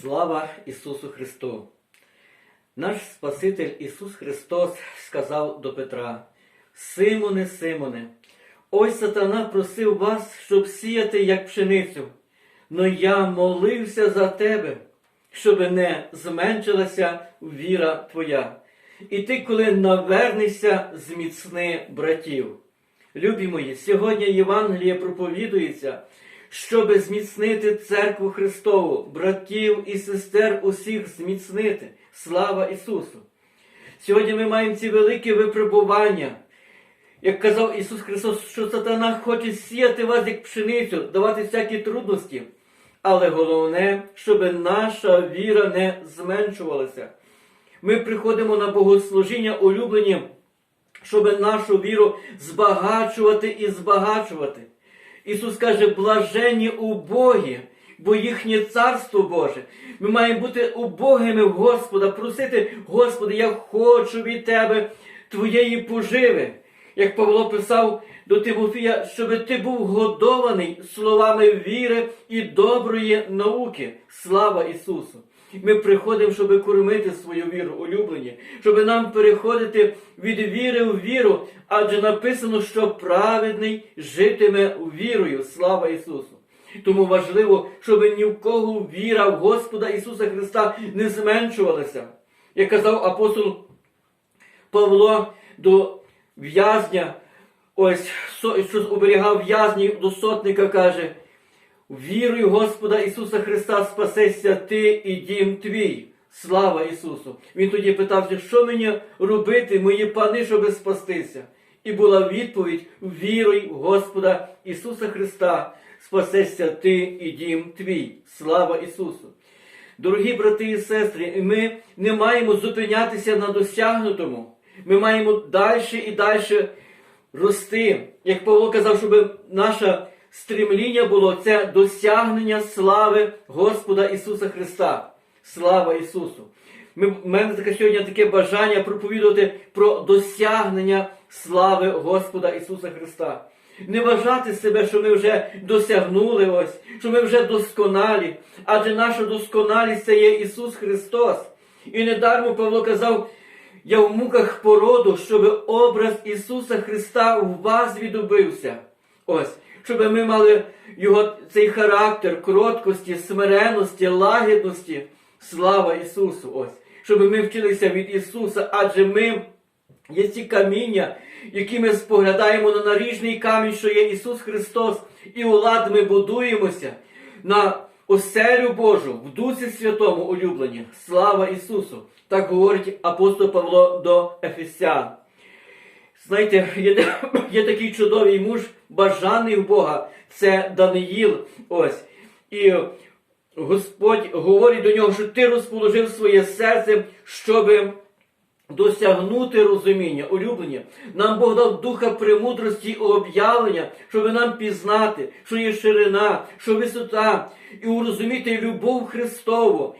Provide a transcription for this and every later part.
Слава Ісусу Христу! Наш Спаситель Ісус Христос сказав до Петра: Симоне, Симоне, ось сатана просив вас, щоб сіяти, як пшеницю, но я молився за тебе, щоб не зменшилася віра твоя. І ти, коли навернешся, зміцни братів. Любі мої, сьогодні Євангеліє проповідується, щоби зміцнити церкву Христову, братів і сестер усіх зміцнити. Слава Ісусу! Сьогодні ми маємо ці великі випробування. Як казав Ісус Христос, що сатана хоче сіяти вас як пшеницю, давати всякі трудності. Але головне, щоб наша віра не зменшувалася. Ми приходимо на богослужіння улюблені, щоб нашу віру збагачувати і збагачувати. Ісус каже, блаженні убогі, бо їхнє царство Боже. Ми маємо бути убогими в Господа, просити, Господи, я хочу від Тебе Твоєї поживи. Як Павло писав до Тимофія, щоб ти був годований словами віри і доброї науки. Слава Ісусу! Ми приходимо, щоб кормити свою віру, улюблені, щоб нам переходити від віри в віру, адже написано, що праведний житиме вірою. Слава Ісусу! Тому важливо, щоб ні в кого віра в Господа Ісуса Христа не зменшувалася. Як казав апостол Павло до в'язня, ось що оберігав в'язні до сотника, каже, вірую Господа Ісуса Христа, спасешся ти і дім твій. Слава Ісусу! Він тоді питався, що мені робити, мої пани, щоб спастися. І була відповідь: віруй в Господа Ісуса Христа, спасешся ти і дім твій. Слава Ісусу! Дорогі брати і сестри, ми не маємо зупинятися на досягнутому. Ми маємо далі і далі рости. Як Павло казав, щоб наше стремління було це досягнення слави Господа Ісуса Христа. Слава Ісусу! Ми, в мене таке сьогодні таке бажання проповідувати про досягнення слави Господа Ісуса Христа. Не вважати себе, що ми вже досягнули ось, що ми вже досконалі, адже наша досконалість це є Ісус Христос. І недармо Павло казав, я в муках породу, щоб образ Ісуса Христа у вас відубився. Ось, щоб ми мали його цей характер кроткості, смиреності, лагідності. Слава Ісусу! Ось, щоб ми вчилися від Ісуса, адже ми є ці каміння, які ми споглядаємо на наріжний камінь, що є Ісус Христос, і у лад ми будуємося на оселю Божу в Дусі Святому улюблені. Слава Ісусу! Так говорить апостол Павло до Ефесян. Знаєте, є, є такий чудовий муж, бажаний в Бога, це Даниїл. Ось. І Господь говорить до нього, що ти розположив своє серце, щоб досягнути розуміння, улюблення. Нам Бог дав духа премудрості і об'явлення, щоб нам пізнати, що є ширина, що висота, і урозуміти любов Христову,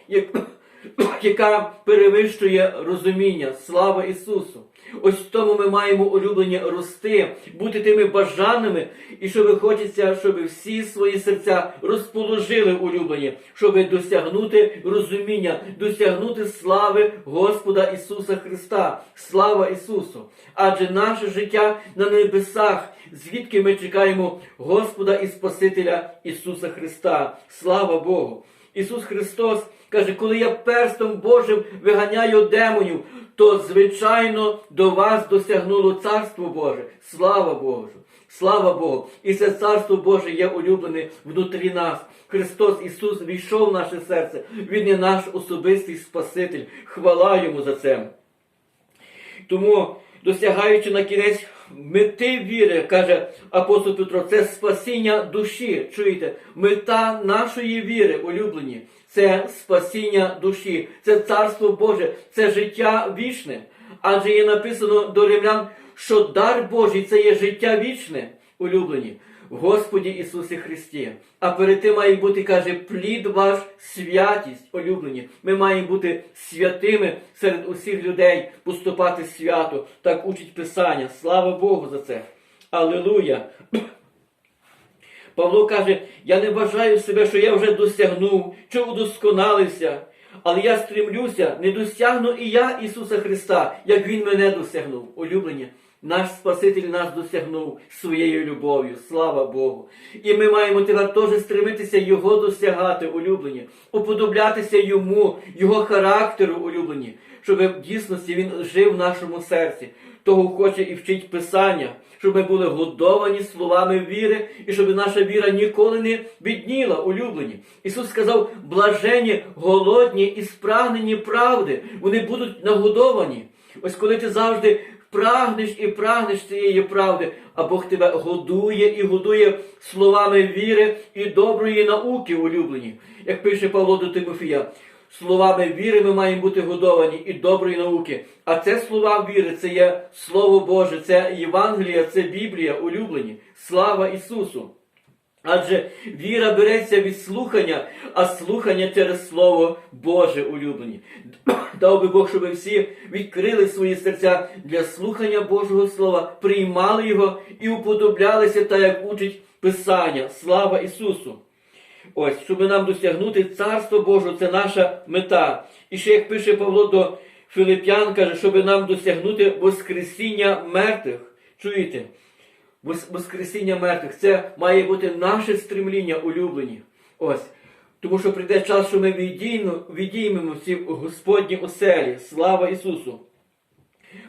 яка перевищує розуміння. Слава Ісусу! Ось в тому ми маємо улюблені рости, бути тими бажаними, і щоб хочеться, щоб всі свої серця розположили улюблені, щоб досягнути розуміння, досягнути слави Господа Ісуса Христа. Слава Ісусу! Адже наше життя на небесах, звідки ми чекаємо Господа і Спасителя Ісуса Христа. Слава Богу! Ісус Христос каже, коли я перстом Божим виганяю демонів, то, звичайно, до вас досягнуло Царство Боже. Слава Богу! Слава Богу! І це Царство Боже є улюблене внутрі нас. Христос Ісус війшов в наше серце. Він є наш особистий Спаситель. Хвала Йому за це. Тому, досягаючи на кінець мети віри, каже апостол Петро, це спасіння душі. Чуєте? Мета нашої віри, улюблені, це спасіння душі, це царство Боже, це життя вічне. Адже є написано до римлян, що дар Божий це є життя вічне, улюблені. Господі Ісусі Христі. А перед тим має бути, каже, плід ваш святість, улюблені. Ми маємо бути святими серед усіх людей, поступати свято. Так учить Писання. Слава Богу за це. Аллилуйя! Павло каже, я не вважаю себе, що я вже досягнув, чи удосконалився, але я стремлюся, не досягну і я Ісуса Христа, як Він мене досягнув. Улюблені, наш Спаситель нас досягнув своєю любов'ю, слава Богу. І ми маємо тепер теж стремитися Його досягати, улюблені, уподоблятися Йому, Його характеру, улюблені, щоб в дійсності Він жив в нашому серці. Того хоче і вчить Писання, щоб ми були годовані словами віри, і щоб наша віра ніколи не бідніла, улюблені. Ісус сказав: блажені, голодні і спрагнені правди, вони будуть нагодовані. Ось коли ти завжди прагнеш і прагнеш цієї правди, а Бог тебе годує і годує словами віри і доброї науки, улюблені. Як пише Павло до Тимофія, словами віри ми маємо бути годовані і доброї науки. А це слова віри, це є Слово Боже, це Євангелія, це Біблія, улюблені. Слава Ісусу! Адже віра береться від слухання, а слухання через Слово Боже улюблені. Дав би Бог, щоб всі відкрили свої серця для слухання Божого Слова, приймали його і уподоблялися, так як учить Писання. Слава Ісусу! Ось, щоб нам досягнути Царство Боже, це наша мета. І ще як пише Павло до Филип'ян, каже, щоб нам досягнути Воскресіння мертвих. Чуєте? Воскресіння мертвих. Це має бути наше стремління улюблені. Ось. Тому що прийде час, що ми відіймемо всі Господні оселі. Слава Ісусу!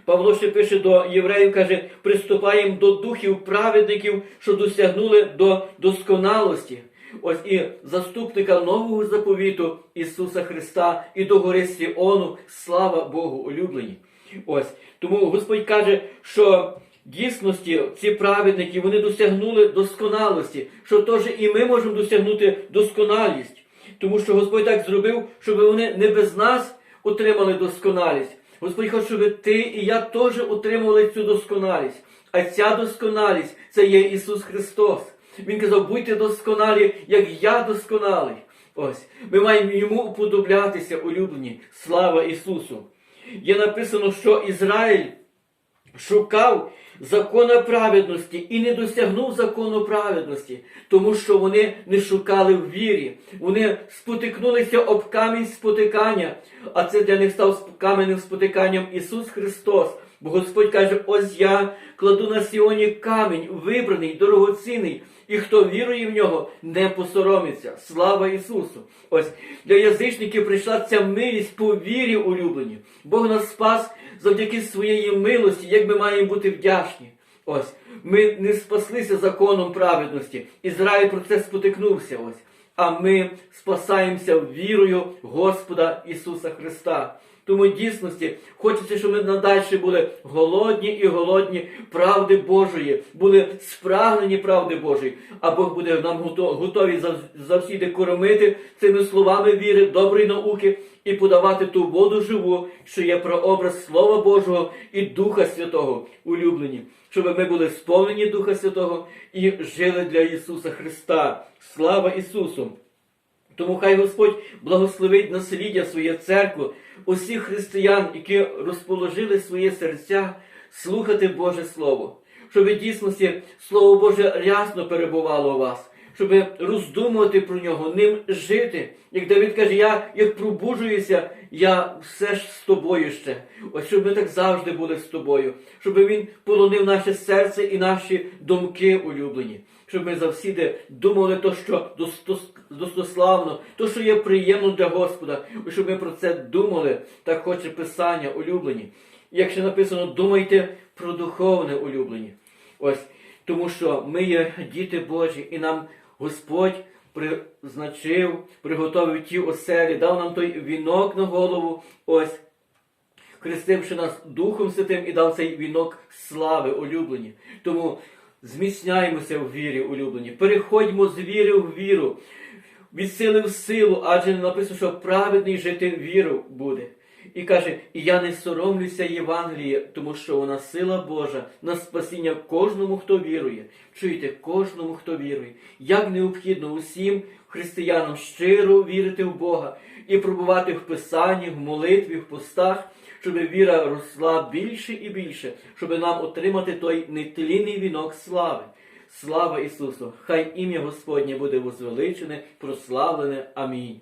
Павло ще пише до євреїв, каже, приступаємо до духів праведників, що досягнули до досконалості. Ось і заступника нового заповіту Ісуса Христа і до гори Сіону, слава Богу, улюблені. Ось тому Господь каже, що дійсності ці праведники вони досягнули досконалості, що теж і ми можемо досягнути досконалість. Тому що Господь так зробив, щоб вони не без нас отримали досконалість. Господь хоче, щоб ти і я теж отримували цю досконалість. А ця досконалість це є Ісус Христос. Він казав, будьте досконалі, як я досконалий. Ось, ми маємо йому уподоблятися, улюблені. Слава Ісусу! Є написано, що Ізраїль шукав закона праведності і не досягнув закону праведності, тому що вони не шукали в вірі. Вони спотикнулися об камінь спотикання, а це для них став каменним спотиканням Ісус Христос. Бо Господь каже: ось я кладу на Сіоні камінь, вибраний, дорогоцінний, і хто вірує в нього, не посоромиться. Слава Ісусу! Ось для язичників прийшла ця милість по вірі улюблені. Бог нас спас завдяки своєї милості, як ми маємо бути вдячні. Ось ми не спаслися законом праведності. Ізраїль про це спотикнувся. Ось. А ми спасаємося вірою Господа Ісуса Христа. Тому дійсності хочеться, щоб ми надалі були голодні і голодні правди Божої, були спрагнені правди Божої, а Бог буде нам готові зав- завсіди кормити цими словами віри, доброї науки і подавати ту воду живу, що є прообраз Слова Божого і Духа Святого, улюблені, щоб ми були сповнені Духа Святого і жили для Ісуса Христа. Слава Ісусу! Тому хай Господь благословить насліддя своє церкву, усіх християн, які розположили своє серця слухати Боже Слово, щоб дійсності Слово Боже рясно перебувало у вас, щоб роздумувати про нього, ним жити. Як Давид каже, я як пробуджуюся, я все ж з тобою ще. Ось щоб ми так завжди були з тобою, щоб він полонив наше серце і наші думки улюблені щоб ми завсіди думали то, що достославно, то, що є приємно для Господа, щоб ми про це думали, так хоче Писання улюблені. І Як ще написано, думайте про духовне улюблені. Ось, тому що ми є діти Божі, і нам Господь призначив, приготовив ті оселі, дав нам той вінок на голову. Ось, хрестивши нас Духом Святим і дав цей вінок слави улюблені. Тому зміцняємося в вірі, улюблені. Переходьмо з віри в віру, від сили в силу, адже написано, що праведний жити віру буде. І каже, і я не соромлюся Євангелія, тому що вона сила Божа на спасіння кожному, хто вірує. Чуєте, кожному, хто вірує. Як необхідно усім християнам щиро вірити в Бога і пробувати в Писанні, в молитві, в постах, щоб віра росла більше і більше, щоб нам отримати той нетлінний вінок слави. Слава Ісусу! Хай ім'я Господнє буде возвеличене, прославлене. Амінь.